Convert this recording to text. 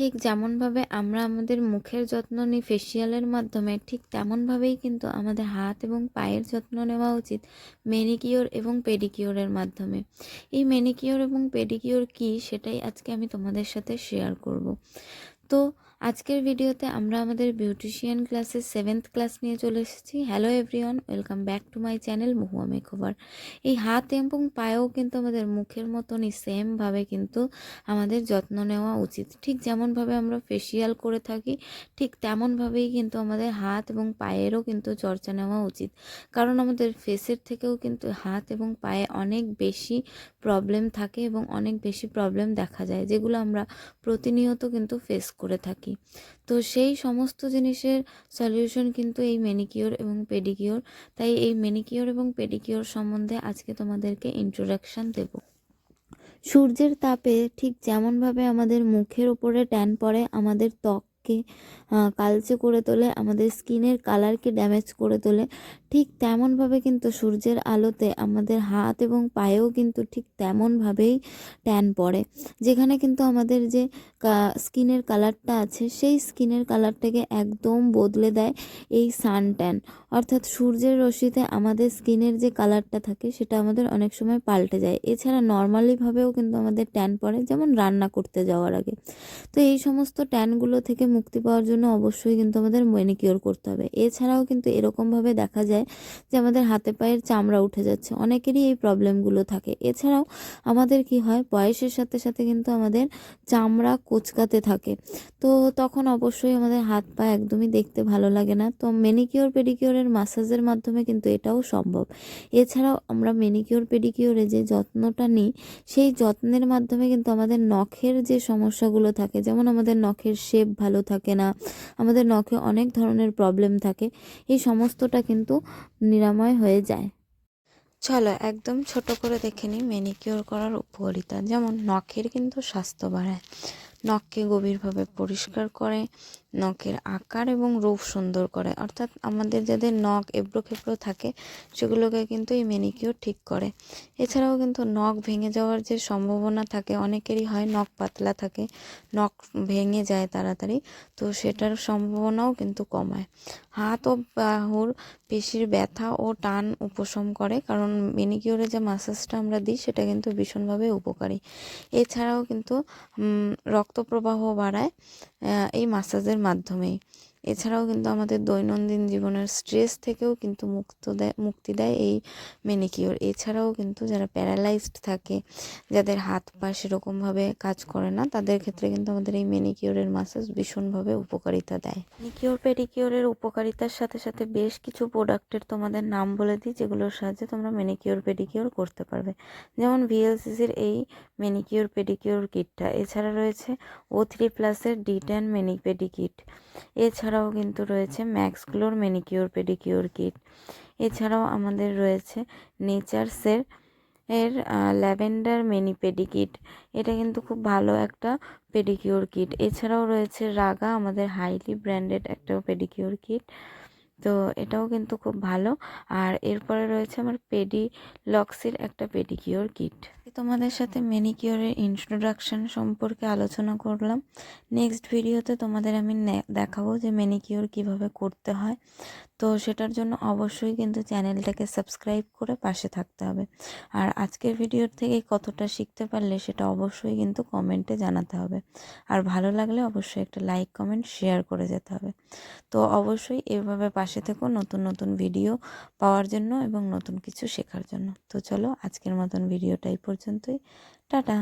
ঠিক যেমনভাবে আমরা আমাদের মুখের যত্ন নিই ফেসিয়ালের মাধ্যমে, ঠিক তেমনভাবেই কিন্তু আমাদের হাত এবং পায়ের যত্ন নেওয়া উচিত ম্যানিকিওর এবং পেডিকিওরের মাধ্যমে। এই ম্যানিকিওর এবং পেডিকিওর কি সেটাই আজকে আমি তোমাদের সাথে শেয়ার করব। তো আজকের ভিডিওতে আমরা আমাদের বিউটিশিয়ান ক্লাসের সেভেন্থ ক্লাস নিয়ে চলে এসেছি। Hello everyone welcome back to my channel Mahua makeover এই হাত এবং পায়েও কিন্তু আমাদের মুখের মতনই সেমভাবে কিন্তু আমাদের যত্ন নেওয়া উচিত। ঠিক যেমনভাবে আমরা ফেসিয়াল করে থাকি, ঠিক তেমনভাবেই কিন্তু আমাদের হাত এবং পায়েরও কিন্তু চর্চা নেওয়া উচিত। কারণ আমাদের ফেসের থেকেও কিন্তু হাত এবং পায়ে অনেক বেশি প্রবলেম থাকে এবং অনেক বেশি প্রবলেম দেখা যায়, যেগুলো আমরা প্রতিনিয়ত কিন্তু ফেস করে থাকি। তো সেই সমস্ত জিনিসের সলিউশন কিন্তু এই ম্যানিকিওর এবং পেডিকিওর তাই এই ম্যানিকিওর এবং পেডিকিওর সম্বন্ধে আজকে তোমাদেরকে ইন্ট্রোডাকশান দেব। সূর্যের তাপে ঠিক যেমনভাবে আমাদের মুখের ওপরে ট্যান পড়ে, আমাদের ত্বককে কালচে করে তোলে, আমাদের স্কিনের কালারকে ড্যামেজ করে তোলে। ঠিক তেমনভাবে কিন্তু সূর্যের আলোতে আমাদের হাত এবং পায়েও কিন্তু ঠিক তেমনভাবেই ট্যান পড়ে। যেখানে কিন্তু আমাদের যে স্কিনের কালারটা আছে, সেই স্কিনের কালারটাকে একদম বদলে দেয় এই সান ট্যান। অর্থাৎ সূর্যের রশ্মিতে আমাদের স্কিনের যে কালারটা থাকে, সেটা আমাদের অনেক সময় পাল্টে যায়। এছাড়া নর্মালিভাবেও কিন্তু আমাদের ট্যান পড়ে, যেমন রান্না করতে যাওয়ার আগে। তো এই সমস্ত ট্যানগুলো থেকে মুক্তি পাওয়ার জন্য অবশ্যই কিন্তু আমাদের ম্যানিকিওর করতে হবে। এছাড়াও কিন্তু এরকমভাবে দেখা যায় যে আমাদের হাতে পায়ের চামড়া উঠে যাচ্ছে, অনেকেরই এই প্রবলেমগুলো থাকে। এছাড়াও আমাদের কি হয়, বয়সের সাথে সাথে কিন্তু আমাদের চামড়া কোচকাতে থাকে। তো তখন অবশ্যই আমাদের হাত পা একদমই দেখতে ভালো লাগে না। তো মেনিকিওর পেডিকিওরের মাসাজের মাধ্যমে কিন্তু এটাও সম্ভব। এছাড়াও আমরা মেনিকিওর পেডিকিওরে যে যত্নটা নিই, সেই যত্নের মাধ্যমে কিন্তু আমাদের নখের যে সমস্যাগুলো থাকে, যেমন আমাদের নখের শেপ ভালো থাকে না। আমাদের নখে অনেক ধরনের প্রবলেম থাকে। এই সমস্তটা কিন্তু নিরাময় হয়ে যায়। চলো, একদম ছোট করে দেখে নিই ম্যানিকিওর করার উপকারিতা। যেমন নখের কিন্তু স্বাস্থ্য বাড়ায়। নখকে গভীরভাবে পরিষ্কার করে নখের আকার এবং রূপ সুন্দর করে। অর্থাৎ আমাদের যাদের নখ এবড়ো খেবড়ো থাকে, সেগুলোকে কিন্তু এই ম্যানিকিওর ঠিক করে। এছাড়াও কিন্তু নখ ভেঙে যাওয়ার যে সম্ভাবনা থাকে, অনেকেরই হয় নখ পাতলা থাকে, নখ ভেঙে যায় তাড়াতাড়ি, তো সেটার সম্ভাবনাও কিন্তু কমায়। হাত ও বাহুর পেশির ব্যথা ও টান উপশম করে, কারণ মেনিকিওরে যে মাসাজটা আমরা দিই, সেটা কিন্তু ভীষণভাবে উপকারী। এছাড়াও কিন্তু রক্ত প্রবাহ বাড়ায় এই মাসাজের মাধ্যমেই। এছাড়াও কিন্তু আমাদের দৈনন্দিন জীবনের স্ট্রেস থেকেও কিন্তু মুক্ত দেয় মুক্তি দেয় এই মেনিকিওর এছাড়াও কিন্তু যারা প্যারালাইজড থাকে, যাদের হাত পা সেরকমভাবে কাজ করে না, তাদের ক্ষেত্রে কিন্তু আমাদের এই মেনিকিওরের মাসাজ ভীষণভাবে উপকারিতা দেয়। মেনিকিওর পেডিকিওরের উপকারিতার সাথে সাথে বেশ কিছু প্রোডাক্টের তোমাদের নাম বলে দিই, যেগুলোর সাহায্যে তোমরা মেনিকিওর পেডিকিওর করতে পারবে। যেমন ভিএলসিসির এই মেনিকিওর পেডিকিওর কিটটা এছাড়া রয়েছে ও থ্রি প্লাসের ডি টেন পেডি কিট এছাড়াও কিন্তু রয়েছে ম্যাক্সগ্লোর মেনিকিওর পেডিকিওর কিট। এছাড়াও আমাদের রয়েছে নেচারসের, এর ল্যাভেন্ডার মেনি পেডিকিট। এটা কিন্তু খুব ভালো একটা পেডিকিওর কিট। এছাড়াও রয়েছে রাগা, আমাদের হাইলি ব্র্যান্ডেড একটা পেডিকিওর কিট। তো এটাও কিন্তু খুব ভালো। আর এরপরে রয়েছে আমার পেডি লক্সির একটা পেডিকিওর কিট। তোমাদের সাথে মেনিকিওরের ইন্ট্রোডাকশন সম্পর্কে আলোচনা করলাম। নেক্সট ভিডিওতে তোমাদের আমি দেখাবো যে মেনিকিওর কীভাবে করতে হয়। তো সেটার জন্য অবশ্যই কিন্তু চ্যানেলটাকে সাবস্ক্রাইব করে পাশে থাকতে হবে। আর আজকের ভিডিওর থেকে কতটা শিখতে পারলে সেটা অবশ্যই কিন্তু কমেন্টে জানাতে হবে। আর ভালো লাগলে অবশ্যই একটা লাইক কমেন্ট শেয়ার করে যেতে হবে। তো অবশ্যই এভাবে পাশে থেকো নতুন নতুন ভিডিও পাওয়ার জন্য এবং নতুন কিছু শেখার জন্য। তো চলো আজকের মতন ভিডিওটাই পর্যন্তই। টাটা।